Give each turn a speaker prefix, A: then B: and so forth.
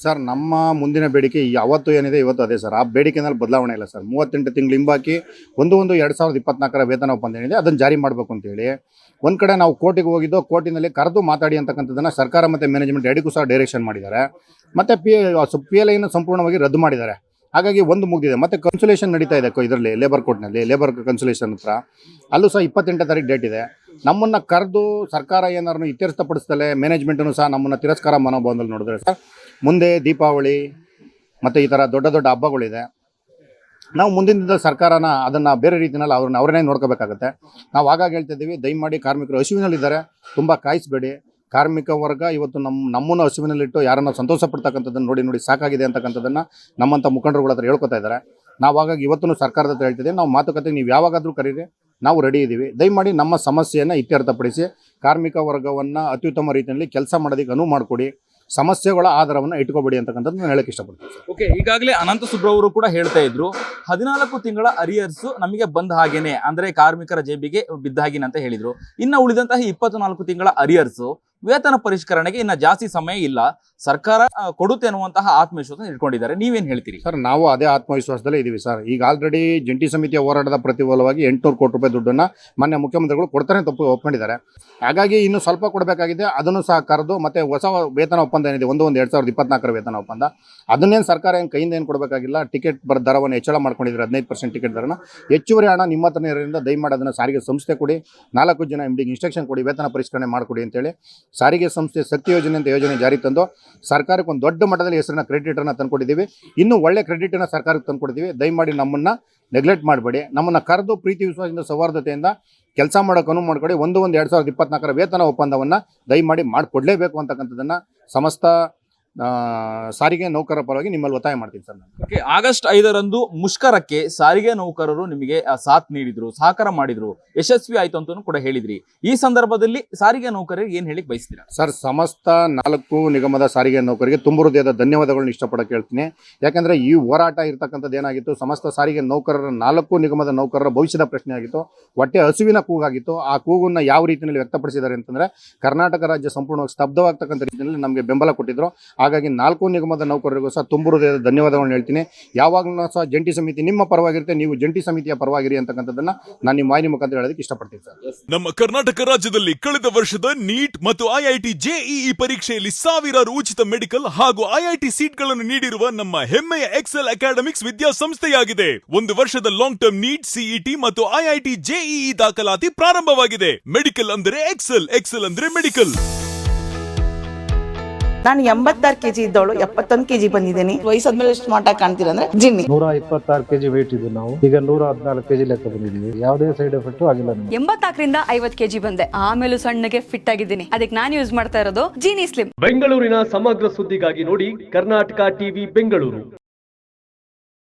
A: Sir, ನಮ್ಮ ಮುಂದಿನ ಬೇಡಿಕೆ ಯಾವತ್ತು ಏನಿದೆ ಇವತ್ತು ಅದೇ ಸರ್. ಆ ಬೇಡಿಕೆನಲ್ಲಿ ಬದಲಾವಣೆ ಇಲ್ಲ ಸರ್. ಮೂವತ್ತೆಂಟು ತಿಂಗಳು ಹಿಂಬಾಕಿ ಒಂದು ಒಂದು ಎರಡು ಸಾವಿರದ ಇಪ್ಪತ್ನಾಲ್ಕರ ವೇತನ ಒಪ್ಪಂದ ಏನಿದೆ ಅದನ್ನು ಜಾರಿ ಮಾಡಬೇಕು ಅಂತೇಳಿ ಒಂದು ಕಡೆ ನಾವು ಕೋರ್ಟಿಗೆ ಹೋಗಿದ್ದು, ಕೋರ್ಟಿನಲ್ಲಿ ಕರೆದು ಮಾತಾಡಿ ಅಂತಕ್ಕಂಥದ್ದನ್ನು ಸರ್ಕಾರ ಮತ್ತು ಮ್ಯಾನೇಜ್ಮೆಂಟ್ ಎರಡಿಗೂ ಸಹ ಡೈರೆಕ್ಷನ್ ಮಾಡಿದ್ದಾರೆ. ಮತ್ತು ಪಿ ಪಿ ಎಲ್ ಐನ ಸಂಪೂರ್ಣವಾಗಿ ರದ್ದು ಮಾಡಿದ್ದಾರೆ. ಹಾಗಾಗಿ ಒಂದು ಮುಗಿದಿದೆ. ಮತ್ತು ಕನ್ಸುಲೇಷನ್ ನಡೀತಾ ಇದೆ ಇದರಲ್ಲಿ ಲೇಬರ್ ಕೋರ್ಟ್ನಲ್ಲಿ ಲೇಬರ್ ಕನ್ಸುಲೇಷನ್ ಹತ್ರ. ಅಲ್ಲೂ ಸಹ ಇಪ್ಪತ್ತೆಂಟನೇ ತಾರೀಕು ಡೇಟ್ ಇದೆ. ನಮ್ಮನ್ನು ಕರೆದು ಸರ್ಕಾರ ಏನಾರು ಇತ್ಯರ್ಥಪಡಿಸ್ತಲೇ ಮ್ಯಾನೇಜ್ಮೆಂಟನ್ನು ಸಹ ನಮ್ಮನ್ನು ತಿರಸ್ಕಾರ ಮನೋಭಾವದಲ್ಲಿ ನೋಡಿದ್ರೆ ಸರ್, ಮುಂದೆ ದೀಪಾವಳಿ ಮತ್ತು ಈ ಥರ ದೊಡ್ಡ ದೊಡ್ಡ ಹಬ್ಬಗಳಿದೆ. ನಾವು ಮುಂದಿನ ಸರ್ಕಾರನ ಅದನ್ನು ಬೇರೆ ರೀತಿಯಲ್ಲಿ ಅವ್ರನ್ನ ಅವರನ್ನೇ ನೋಡ್ಕೋಬೇಕಾಗತ್ತೆ. ನಾವು ಆಗಾಗ ಹೇಳ್ತಿದ್ದೀವಿ ದಯಮಾಡಿ ಕಾರ್ಮಿಕರು ಹಸಿವಿನಲ್ಲಿದ್ದಾರೆ, ತುಂಬ ಕಾಯಿಸಬೇಡಿ. ಕಾರ್ಮಿಕ ವರ್ಗ ಇವತ್ತು ನಮ್ಮ ನಮ್ಮನ್ನು ಹಸಿವಿನಲ್ಲಿಟ್ಟು ಯಾರನ್ನ ಸಂತೋಷ ಪಡ್ತಕ್ಕಂಥದ್ದನ್ನು ನೋಡಿ ನೋಡಿ ಸಾಕಾಗಿದೆ ಅಂತಕ್ಕಂಥದ್ದನ್ನು ನಮ್ಮಂಥ ಮುಖಂಡರುಗಳ ಹತ್ರ ಹೇಳ್ಕೊತಾ ಇದ್ದಾರೆ. ನಾವು ಹಾಗಾಗಿ ಇವತ್ತು ಸರ್ಕಾರದ ಹತ್ರ ಹೇಳ್ತಿದ್ದೀವಿ, ನಾವು ಮಾತುಕತೆ ನೀವು ಯಾವಾಗಾದರೂ ಕರೀರಿ. ನಾವು ರೆಡಿ ಇದ್ದೀವಿ ದಯಮಾಡಿ ನಮ್ಮ ಸಮಸ್ಯೆಯನ್ನು ಇತ್ಯರ್ಥಪಡಿಸಿ ಕಾರ್ಮಿಕ ವರ್ಗವನ್ನು ಅತ್ಯುತ್ತಮ ರೀತಿಯಲ್ಲಿ ಕೆಲಸ ಮಾಡೋದಕ್ಕೆ ಅನುವು ಮಾಡಿಕೊಡಿ. ಸಮಸ್ಯೆಗಳ ಆಧಾರವನ್ನು ಇಟ್ಕೋಬೇಡಿ ಅಂತಕ್ಕಂಥದ್ದು ನಾನು ಹೇಳಕ್ಕೆ ಇಷ್ಟಪಡ್ತೀನಿ
B: ಓಕೆ ಈಗಾಗಲೇ ಅನಂತ ಸುಬ್ರವರು ಕೂಡ ಹೇಳ್ತಾ ಇದ್ರು, ಹದಿನಾಲ್ಕು ತಿಂಗಳ ಅರಿಯರ್ಸ್ ನಮಗೆ ಬಂದ ಹಾಗೇನೆ, ಅಂದ್ರೆ ಕಾರ್ಮಿಕರ ಜೇಬಿಗೆ ಬಿದ್ದ ಹಾಗೇನೆ ಅಂತ ಹೇಳಿದ್ರು. ಇನ್ನು ಉಳಿದಂತಹ ಇಪ್ಪತ್ನಾಲ್ಕು ತಿಂಗಳ ಅರಿಯರ್ಸ್ ವೇತನ ಪರಿಷ್ಕರಣೆಗೆ ಇನ್ನ ಜಾಸ್ತಿ ಸಮಯ ಇಲ್ಲ. ಸರ್ಕಾರ ಕೊಡುತ್ತೆ ಅನ್ನುವಂತಹ ಆತ್ಮವಿಶ್ವಾಸ ಇಟ್ಕೊಂಡಿದ್ದಾರೆ. ನೀವೇನು ಹೇಳ್ತೀರಿ?
A: ಸರ್, ನಾವು ಅದೇ ಆತ್ಮವಿಶ್ವಾಸದಲ್ಲೇ ಇದ್ದೀವಿ ಸರ್. ಈಗ ಆಲ್ರೆಡಿ ಜಂಟಿ ಸಮಿತಿಯ ಹೋರಾಟದ ಪ್ರತಿಫಲವಾಗಿ ಎಂಟುನೂರು ಕೋಟಿ ರೂಪಾಯಿ ದುಡ್ಡನ್ನು ಮಾನ್ಯ ಮುಖ್ಯಮಂತ್ರಿಗಳು ಕೊಡ್ತಾರೆ ತಪ್ಪು ಒಪ್ಕೊಂಡಿದ್ದಾರೆ. ಹಾಗಾಗಿ ಇನ್ನು ಸ್ವಲ್ಪ ಕೊಡಬೇಕಾಗಿದೆ. ಅದನ್ನು ಸಹ ಕರೆದು ಮತ್ತೆ ಹೊಸ ವೇತನ ಒಪ್ಪಂದ ಏನಿದೆ, ಒಂದು ಒಂದು, ಎರಡು ಸಾವಿರದ ಇಪ್ಪತ್ನಾಲ್ಕರ ವೇತನ ಒಪ್ಪಂದ. ಅದನ್ನೇನು ಸರ್ಕಾರ ಏನು ಕೈಯಿಂದ ಏನು ಕೊಡಬೇಕಾಗಿಲ್ಲ. ಟಿಕೆಟ್ ಬರ ದರವನ್ನು ಹೆಚ್ಚಳ ಮಾಡ್ಕೊಂಡಿದ್ದಾರೆ, ಹದಿನೈದು ಪರ್ಸೆಂಟ್ ಟಿಕೆಟ್ ದರನ. ಹೆಚ್ಚುವರಿ ಹಣ ನಿಮ್ಮ ಹತ್ರನೇ ಇರೋದ್ರಿಂದ ದಯಮಾಡಿ ಅದನ್ನು ಸಾರಿಗೆ ಸಂಸ್ಥೆ ಕೊಡಿ. ನಾಲ್ಕು ಜನ ಎಂ ಇನ್ಸ್ಟ್ರಕ್ಷನ್ ಕೊಡಿ, ವೇತನ ಪರಿಷ್ಕರಣೆ ಮಾಡಿಕೊಡಿ ಅಂತೇಳಿ. ಸಾರಿಗೆ ಸಂಸ್ಥೆ ಶಕ್ತಿ ಯೋಜನೆ ಅಂತ ಯೋಜನೆ ಜಾರಿ ತಂದು ಸರ್ಕಾರಕ್ಕೆ ಒಂದು ದೊಡ್ಡ ಮಟ್ಟದಲ್ಲಿ ಹೆಸರನ್ನ ಕ್ರೆಡಿಟನ್ನು ತಂದುಕೊಟ್ಟಿದ್ದೀವಿ. ಇನ್ನೂ ಒಳ್ಳೆ ಕ್ರೆಡಿಟನ್ನು ಸರ್ಕಾರಕ್ಕೆ ತಂದುಕೊಟ್ಟಿದ್ದೀವಿ. ದಯಮಾಡಿ ನಮ್ಮನ್ನು ನೆಗ್ಲೆಕ್ಟ್ ಮಾಡಬೇಡಿ. ನಮ್ಮನ್ನು ಕರೆದು ಪ್ರೀತಿ, ವಿಶ್ವಾಸದಿಂದ, ಸೌಹಾರ್ದತೆಯಿಂದ ಕೆಲಸ ಮಾಡೋಕೆ ಅನುವು ಮಾಡಿಕೊಡಿ. ಒಂದು ಒಂದು, ಎರಡು ಸಾವಿರದ ಇಪ್ಪತ್ನಾಲ್ಕರ ವೇತನ ಒಪ್ಪಂದವನ್ನು ದಯಮಾಡಿ ಮಾಡಿಕೊಡಲೇಬೇಕು ಅಂತಕ್ಕಂಥದ್ದನ್ನು ಸಮಸ್ತ ಸಾರಿಗೆ ನೌಕರರ ಪರವಾಗಿ ನಿಮ್ಮಲ್ಲಿ ಒತ್ತಾಯ ಮಾಡ್ತೀನಿ ಸರ್ ನಾನು.
B: ಓಕೆ ಆಗಸ್ಟ್ ಐದರಂದು ಮುಷ್ಕರಕ್ಕೆ ಸಾರಿಗೆ ನೌಕರರು ನಿಮಗೆ ಆ, ಸಾಥ್ ನೀಡಿದ್ರು ಸಹಕಾರ ಮಾಡಿದ್ರು. ಯಶಸ್ವಿ ಆಯ್ತು ಅಂತಾನು ಕೂಡ ಹೇಳಿದ್ರಿ. ಈ ಸಂದರ್ಭದಲ್ಲಿ ಸಾರಿಗೆ ನೌಕರರಿಗೆ ಏನ್ ಹೇಳಿಕ್ ಬಯಸ್ತೀರಾ?
A: ಸರ್ ಸಮಸ್ತ ನಾಲ್ಕು ನಿಗಮದ ಸಾರಿಗೆ ನೌಕರಿಗೆ ತುಂಬ ಹೃದಯದ ಧನ್ಯವಾದಗಳನ್ನ ಇಷ್ಟಪಡಕ್ಕೆ ಹೇಳ್ತೀನಿ. ಯಾಕಂದ್ರೆ ಈ ಹೋರಾಟ ಇರ್ತಕ್ಕಂಥದ್ದು ಏನಾಗಿತ್ತು ಸಮಸ್ತ ಸಾರಿಗೆ ನೌಕರರ ನಾಲ್ಕು ನಿಗಮದ ನೌಕರರ ಭವಿಷ್ಯದ ಪ್ರಶ್ನೆ ಆಗಿತ್ತು. ಹೊಟ್ಟೆ ಹಸುವಿನ ಕೂಗಾಗಿತ್ತು. ಆ ಕೂಗನ್ನು ಯಾವ ರೀತಿಯಲ್ಲಿ ವ್ಯಕ್ತಪಡಿಸಿದ್ದಾರೆ ಅಂತಂದ್ರೆ ಕರ್ನಾಟಕ ರಾಜ್ಯ ಸಂಪೂರ್ಣವಾಗಿ ಸ್ತಬ್ಧವಾಗ್ತಕ್ಕಂಥ ರೀತಿಯಲ್ಲಿ ನಮಗೆ ಬೆಂಬಲ ಕೊಟ್ಟಿದ್ರು. ಹಾಗಾಗಿ ನಾಲ್ಕು ನಿಗಮದ ನೌಕರರಿಗೂ ಸಹ ತುಂಬ ಹೃದಯದ ಧನ್ಯವಾದಗಳನ್ನು ಹೇಳ್ತೀನಿ. ಯಾವಾಗಲೂ ಸಹ ಜಂಟಿ ಸಮಿತಿ ನಿಮ್ಮ ಪರವಾಗಿರುತ್ತೆ, ನೀವು ಜಂಟಿ ಸಮಿತಿಯ ಪರವಾಗಿರಿ ಅಂತಕ್ಕಂಥದ್ದನ್ನ ನಾನು ನಿಮ್ಮ ವಾಹಿನಿ ಮುಖಾಂತರ ಹೇಳೋದಕ್ಕೆ ಇಷ್ಟಪಡ್ತೀನಿ ಸರ್.
C: ನಮ್ಮ ಕರ್ನಾಟಕ ರಾಜ್ಯದಲ್ಲಿ ಕಳೆದ ವರ್ಷದ ನೀಟ್ ಮತ್ತು ಐಐಟಿ ಜೆಇಇ ಪರೀಕ್ಷೆಯಲ್ಲಿ ಸಾವಿರಾರು ಉಚಿತ ಮೆಡಿಕಲ್ ಹಾಗೂ ಐಐಟಿ ಸೀಟ್ಗಳನ್ನು ನೀಡಿರುವ ನಮ್ಮ ಹೆಮ್ಮೆಯ ಎಕ್ಸೆಲ್ ಅಕಾಡೆಮಿಕ್ಸ್ ವಿದ್ಯಾಸಂಸ್ಥೆಯಾಗಿದೆ. ಒಂದು ವರ್ಷದ ಲಾಂಗ್ ಟರ್ಮ್ ನೀಟ್, ಸಿಇಟಿ ಮತ್ತು ಐಐಟಿ ಜೆಇಇ ದಾಖಲಾತಿ ಪ್ರಾರಂಭವಾಗಿದೆ. ಮೆಡಿಕಲ್ ಅಂದರೆ ಎಕ್ಸೆಲ್ ಎಕ್ಸೆಲ್ ಅಂದ್ರೆ ಮೆಡಿಕಲ್.
D: ನಾನು ಎಂಬತ್ತಾರು ಕೆಜಿ ಇದ್ದವಳು ಎಪ್ಪತ್ತೊಂದು ಕೆಜಿ ಬಂದಿದ್ದೀನಿ. ವಯಸ್ಸಾದ್ಮೇಲೆ ಎಷ್ಟು ಸ್ಮಾರ್ಟ್ ಆಗಿ ಕಾಣ್ತೀರ ಅಂದ್ರೆ ಜಿನ್ನಿ.
E: ನೂರ ಇಪ್ಪತ್ತಾರು ಕೆಜಿ ವೇಟ್ ಇದ್ದು ನಾವು. ಈಗ ನೂರ ಹದಿನಾಲ್ಕು ಕೆಜಿ ಲೆಕ್ಕ ಬಂದಿದ್ದೀವಿ. ಯಾವುದೇ ಸೈಡ್ ಎಫೆಕ್ಟ್ ಆಗಿಲ್ಲ ಎಂಬತ್ತಾಕರಿಂದ
F: ಎಂಬತ್ನಾಲ್ಕರಿಂದ ಐವತ್ ಕೆಜಿ ಬಂದೆ. ಆಮೇಲೆ ಸಣ್ಣಗೆ ಫಿಟ್ ಆಗಿದ್ದೀನಿ. ಅದಕ್ಕೆ ನಾನು ಯೂಸ್ ಮಾಡ್ತಾ ಇರೋದು ಜೀನಿ ಸ್ಲಿಮ್
G: ಬೆಂಗಳೂರಿನ ಸಮಗ್ರ ಸುದ್ದಿಗಾಗಿ ನೋಡಿ ಕರ್ನಾಟಕ ಟಿವಿ ಬೆಂಗಳೂರು.